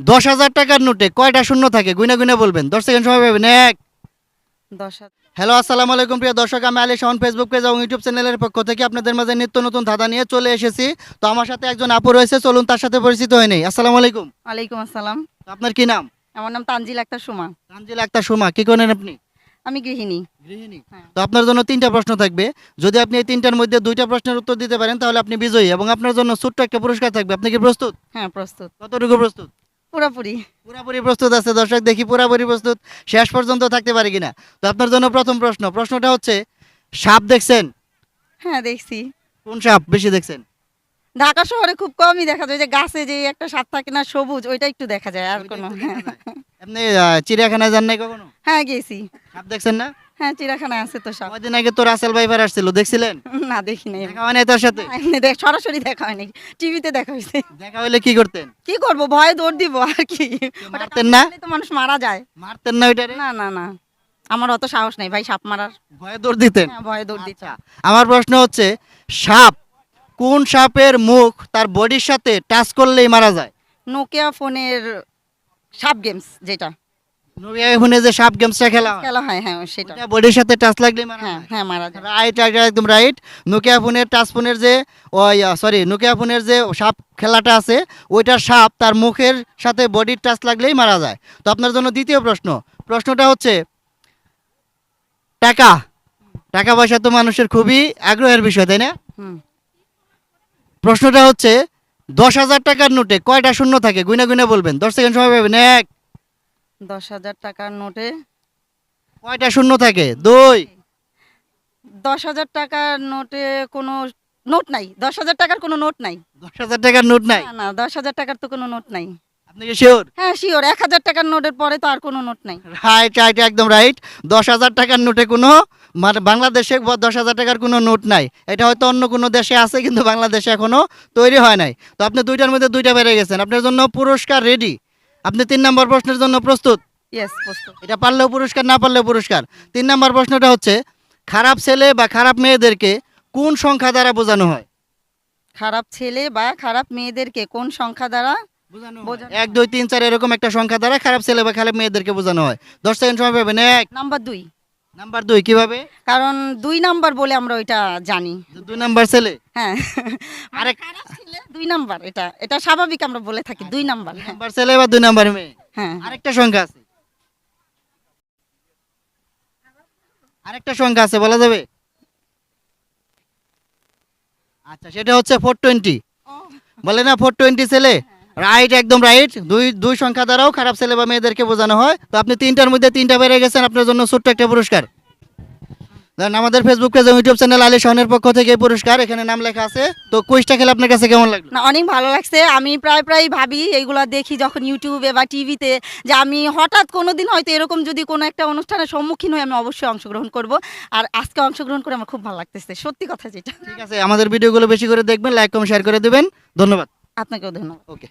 দশ হাজার টাকার নোটে কয়টা শূন্য থাকে? গুইনা গুইনা বলবেন। দশ সেকেন্ড সময় পাবেন। এক। হ্যালো আসসালামু আলাইকুম প্রিয় দর্শক আমি আলী শাহন ফেসবুক পেজ এবং ইউটিউব চ্যানেলের পক্ষ থেকে আপনাদের মাঝে নিত্য নতুন ধাঁধা নিয়ে চলে এসেছি। তো আমার সাথে একজন আপু রয়েছে চলুন তার সাথে পরিচিত হয়ে নেই। আসসালামু আলাইকুম। ওয়ালাইকুম আসসালাম। আপনার কি নাম? আমার নাম তানজিল আক্তার সুমা। তানজিল আক্তার সুমা কি করেন আপনি? আমি গৃহিণী। গৃহিণী। হ্যাঁ। তো আপনার জন্য তিনটা প্রশ্ন থাকবে। যদি আপনি এই তিনটার মধ্যে দুইটা প্রশ্নের উত্তর দিতে পারেন তাহলে আপনি বিজয়ী এবং আপনার জন্য ছোট্ট একটা পুরস্কার থাকবে। আপনি কি প্রস্তুত? হ্যাঁ প্রস্তুত। কতটুকু প্রস্তুত? পুরোপুরি। পুরাপুরি প্রস্তুত আছে। দর্শক দেখি পুরাপুরি প্রস্তুত। শেষ পর্যন্ত থাকতে পারে কিনা? তো আপনার জন্য প্রথম প্রশ্ন। প্রশ্নটা হচ্ছে সাপ দেখছেন? হ্যাঁ দেখছি। কোন সাপ বেশি দেখছেন? ঢাকা শহরে খুব কমই দেখা যায়। যে গাছে যে একটা সাপ থাকে না সবুজ ওইটা একটু দেখা যায় আর কোনো একটু হ্যাঁ। চিড়িয়াখানায় যান নাই কখনো? হ্যাঁ গেছি সাপ দেখছেন না? হ্যাঁ চিড়াখানায় আছে তো সাপ কয়দিন আগে তো রাসেল ভাইবার আসছিল দেখছিলেন? না দেখি নাই। দেখা হয় নাই তার সাথে? এমনি দেখ সরাসরি দেখা হয়নি। টিভিতে দেখা হয়েছে। দেখা হইলে কি করতেন? কি করব ভয়ে দৌড় দিব আর কি। মারতেন না? তো মানুষ মারা যায়। মারতেন না ওইটারে? না না না। আমার অত সাহস নেই ভাই সাপ মারার। ভয়ে দৌড় দিতেন? হ্যাঁ, ভয়ে দৌড় দিচ্ছে আচ্ছা আমার প্রশ্ন হচ্ছে সাপ কোন সাপের মুখ তার বডির সাথে টাচ করলেই মারা যায়? নোকিয়া ফোনের সাপ গেমস যেটা। নোকিয়া ফোনে যে সাপ গেমসটা খেলা হয়। খেলা হয় হ্যাঁ সেটা। ওটা বডির সাথে টাচ লাগলেই মারা হ্যাঁ হ্যাঁ মারা যায়। রাইট একদম রাইট নোকিয়া ফোনের টাচ ফোনের যে ওই সরি নোকিয়া ফোনের যে সাপ খেলাটা আছে ওইটার সাপ তার মুখের সাথে বডির টাচ লাগলেই মারা যায়। তো আপনার জন্য দ্বিতীয় প্রশ্ন। প্রশ্নটা হচ্ছে টাকা। টাকা পয়সা তো মানুষের খুবই আগ্রহের বিষয় তাই না? হুম। প্রশ্নটা হচ্ছে দশ হাজার টাকার নোটে কয়টা শূন্য থাকে? গুইনা গুইনা বলবেন। দশ সেকেন্ড সময় পাবেন। এক দশ হাজার টাকার নোটে। কয়টা শূন্য থাকে? দুই। দশ হাজার টাকার নোটে কোনো নোট নাই। দশ হাজার টাকার কোনো নোট নাই। দশ হাজার টাকার নোট নাই? না না দশ হাজার টাকার তো কোনো নোট নাই। আপনি কি শিওর হ্যাঁ শিওর এক হাজার টাকার নোটের পরে তো আর কোনো নোট নাই। রাইট রাইট একদম রাইট দশ হাজার টাকার নোটে কোনো মানে বাংলাদেশে ব- দশ হাজার টাকার কোনো নোট নাই। এটা হয়তো অন্য কোনো দেশে আছে কিন্তু বাংলাদেশে এখনও তৈরি হয় নাই। তো আপনি দুইটার মধ্যে দুইটা বেড়ে গেছেন। আপনার জন্য পুরস্কার রেডি আপনি তিন নম্বর প্রশ্নের জন্য প্রস্তুত? এটা পারলেও পুরস্কার না পারলেও পুরস্কার। তিন নম্বর প্রশ্নটা হচ্ছে খারাপ ছেলে বা খারাপ মেয়েদেরকে কোন সংখ্যা দ্বারা বোঝানো হয়? খারাপ ছেলে বা খারাপ মেয়েদেরকে কোন সংখ্যা দ্বারা এক দুই তিন চার এরকম একটা সংখ্যা দ্বারা খারাপ ছেলে বা খারাপ মেয়েদেরকে বোঝানো হয়। দশ সেকেন্ড সময় পাবেন। এক। নাম্বার দুই। নাম্বার দুই কীভাবে? কারণ দুই নাম্বার বলে আমরা ওইটা জানি। দুই নাম্বার ছেলে? হ্যাঁ। আরেক দুই নাম্বার এটা এটা স্বাভাবিক আমরা বলে থাকি দুই নাম্বার হ্যাঁ। নাম্বার ছেলে বা দুই নাম্বার মেয়ে? হ্যাঁ। আরেকটা সংখ্যা আছে। আরেকটা সংখ্যা আছে বলা যাবে? আচ্ছা সেটা হচ্ছে ফোর টোয়েন্টি বলে না ফোর টোয়েন্টি ছেলে? রাইট একদম রাইট দুই দুই সংখ্যা দ্বারাও খারাপ ছেলে বা মেয়েদেরকে বোঝানো হয়। তো আপনি তিনটার মধ্যে তিনটা বেড়ে গেছেন আপনার জন্য ছোট্ট একটা পুরস্কার। ধরেন আমাদের Facebook page YouTube channel Ali শাহনের পক্ষ থেকে এই পুরস্কার। এখানে নাম লেখা আছে। তো কুইজটা খেলে আপনার কাছে কেমন লাগল? না অনেক ভালো লাগছে। আমি প্রায় প্রায় ভাবি এইগুলো দেখি যখন ইউটিউবে বা টিভিতে যে আমি হঠাৎ কোনো দিন হয়তো এরকম যদি কোনো একটা অনুষ্ঠানের সম্মুখীন হই আমি অবশ্যই অংশগ্রহণ করব। আর আজকে অংশগ্রহণ করে আমার খুব ভালো লাগতেছে। সত্যি কথা যেটা। ঠিক আছে আমাদের ভিডিওগুলো বেশি করে দেখবেন লাইক কমেন্ট শেয়ার করে দেবেন। ধন্যবাদ। আপনাকেও ধন্যবাদ। ওকে